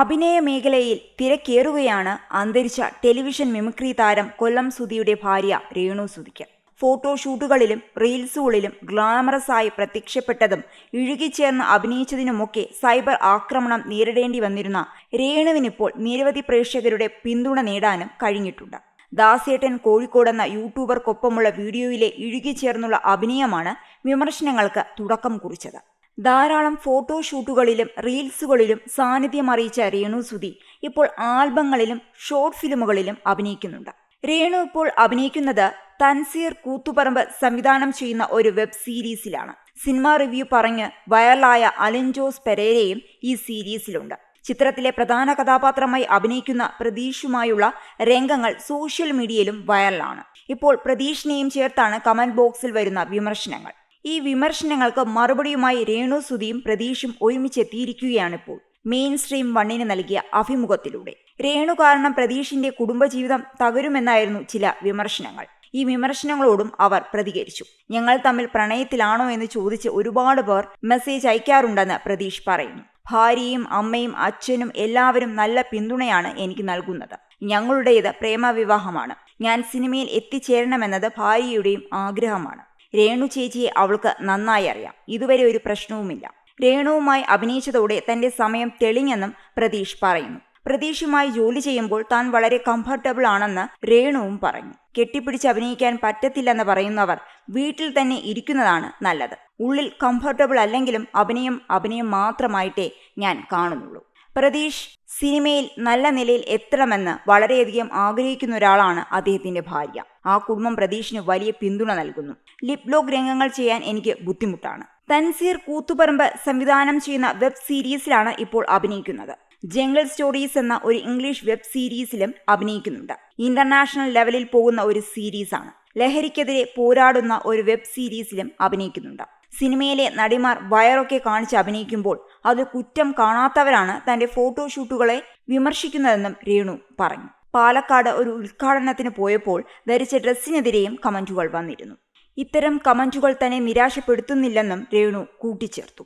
അഭിനയ മേഖലയിൽ തിരക്കേറുകയാണ് അന്തരിച്ച ടെലിവിഷൻ മിമിക്രി താരം കൊല്ലം സുധിയുടെ ഭാര്യ രേണു സുധിക്ക്. ഫോട്ടോഷൂട്ടുകളിലും റീൽസുകളിലും ഗ്ലാമറസ് ആയി പ്രത്യക്ഷപ്പെട്ടതും ഇഴുകിച്ചേർന്ന് അഭിനയിച്ചതിനുമൊക്കെ സൈബർ ആക്രമണം നേരിടേണ്ടി വന്നിരുന്ന രേണുവിനിപ്പോൾ നിരവധി പ്രേക്ഷകരുടെ പിന്തുണ നേടാനും കഴിഞ്ഞിട്ടുണ്ട്. ദാസേട്ടൻ കോഴിക്കോട് എന്ന യൂട്യൂബർക്കൊപ്പമുള്ള വീഡിയോയിലെ ഇഴുകിച്ചേർന്നുള്ള അഭിനയമാണ് വിമർശനങ്ങൾക്ക് തുടക്കം കുറിച്ചത്. ധാരാളം ഫോട്ടോഷൂട്ടുകളിലും റീൽസുകളിലും സാന്നിധ്യം അറിയിച്ച രേണു സുധി ഇപ്പോൾ ആൽബങ്ങളിലും ഷോർട്ട് ഫിലിമുകളിലും അഭിനയിക്കുന്നുണ്ട്. രേണു ഇപ്പോൾ അഭിനയിക്കുന്നത് തൻസീർ കൂത്തുപറമ്പ് സംവിധാനം ചെയ്യുന്ന ഒരു വെബ് സീരീസിലാണ്. സിനിമ റിവ്യൂ പറഞ്ഞ് വൈറലായ അലൻജോസ് പെരേരയും ഈ സീരീസിലുണ്ട്. ചിത്രത്തിലെ പ്രധാന കഥാപാത്രമായി അഭിനയിക്കുന്ന പ്രതീഷുമായുള്ള രംഗങ്ങൾ സോഷ്യൽ മീഡിയയിലും വൈറലാണ്. ഇപ്പോൾ പ്രതീഷിനെയും ചേർത്താണ് കമന്റ് ബോക്സിൽ വരുന്ന വിമർശനങ്ങൾ. ഈ വിമർശനങ്ങൾക്ക് മറുപടിയുമായി രേണു സുധിയും പ്രതീഷും ഒരുമിച്ചെത്തിയിരിക്കുകയാണിപ്പോൾ. മെയിൻ സ്ട്രീം വണ്ണിന് നൽകിയ അഭിമുഖത്തിലൂടെ. രേണു കാരണം പ്രതീഷിന്റെ കുടുംബജീവിതം തകരുമെന്നായിരുന്നു ചില വിമർശനങ്ങൾ. ഈ വിമർശനങ്ങളോടും അവർ പ്രതികരിച്ചു. ഞങ്ങൾ തമ്മിൽ പ്രണയത്തിലാണോ എന്ന് ചോദിച്ച് ഒരുപാട് പേർ മെസ്സേജ് അയക്കാറുണ്ടെന്ന് പ്രതീഷ് പറയുന്നു. ഭാര്യയും അമ്മയും അച്ഛനും എല്ലാവരും നല്ല പിന്തുണയാണ് എനിക്ക് നൽകുന്നത്. ഞങ്ങളുടേത് പ്രേമവിവാഹമാണ്. ഞാൻ സിനിമയിൽ എത്തിച്ചേരണമെന്നത് ഭാര്യയുടെയും ആഗ്രഹമാണ്. രേണു ചേച്ചിയെ അവൾക്ക് നന്നായി അറിയാം. ഇതുവരെ ഒരു പ്രശ്നവുമില്ല. രേണുവുമായി അഭിനയിച്ചതോടെ തന്റെ സമയം തെളിഞ്ഞെന്നും പ്രതീഷ് പറയുന്നു. പ്രതീഷുമായി ജോലി ചെയ്യുമ്പോൾ താൻ വളരെ കംഫർട്ടബിൾ ആണെന്ന് രേണുവും പറഞ്ഞു. കെട്ടിപ്പിടിച്ച് അഭിനയിക്കാൻ പറ്റത്തില്ലെന്ന് പറയുന്നവർ വീട്ടിൽ തന്നെ ഇരിക്കുന്നതാണ് നല്ലത്. ഉള്ളിൽ കംഫർട്ടബിൾ അല്ലെങ്കിലും അഭിനയം അഭിനയം മാത്രമായിട്ടേ ഞാൻ കാണുന്നുള്ളൂ. പ്രതീഷ് സിനിമയിൽ നല്ല നിലയിൽ എത്തണമെന്ന് വളരെയധികം ആഗ്രഹിക്കുന്ന ഒരാളാണ് അദ്ദേഹത്തിന്റെ ഭാര്യ. ആ കുടുംബം പ്രതീഷിന് വലിയ പിന്തുണ നൽകുന്നു. ലിപ് ലോക്ക് രംഗങ്ങൾ ചെയ്യാൻ എനിക്ക് ബുദ്ധിമുട്ടാണ്. തൻസീർ കൂത്തുപറമ്പ് സംവിധാനം ചെയ്യുന്ന വെബ് സീരീസിലാണ് ഇപ്പോൾ അഭിനയിക്കുന്നത്. ജംഗിൾ സ്റ്റോറീസ് എന്ന ഒരു ഇംഗ്ലീഷ് വെബ് സീരീസിലും അഭിനയിക്കുന്നുണ്ട്. ഇന്റർനാഷണൽ ലെവലിൽ പോകുന്ന ഒരു സീരീസാണ്. ലഹരിക്കെതിരെ പോരാടുന്ന ഒരു വെബ് സീരീസിലും അഭിനയിക്കുന്നുണ്ട്. സിനിമയിലെ നടിമാർ വയറൊക്കെ കാണിച്ച് അഭിനയിക്കുമ്പോൾ അത് കുറ്റം കാണാത്തവരാണ് തന്റെ ഫോട്ടോഷൂട്ടുകളെ വിമർശിക്കുന്നതെന്നും രേണു പറഞ്ഞു. പാലക്കാട് ഒരു ഉദ്ഘാടനത്തിന് പോയപ്പോൾ ധരിച്ച ഡ്രസ്സിനെതിരെയും കമന്റുകൾ വന്നിരുന്നു. ഇത്തരം കമന്റുകൾ തന്നെ നിരാശപ്പെടുത്തുന്നില്ലെന്നും രേണു കൂട്ടിച്ചേർത്തു.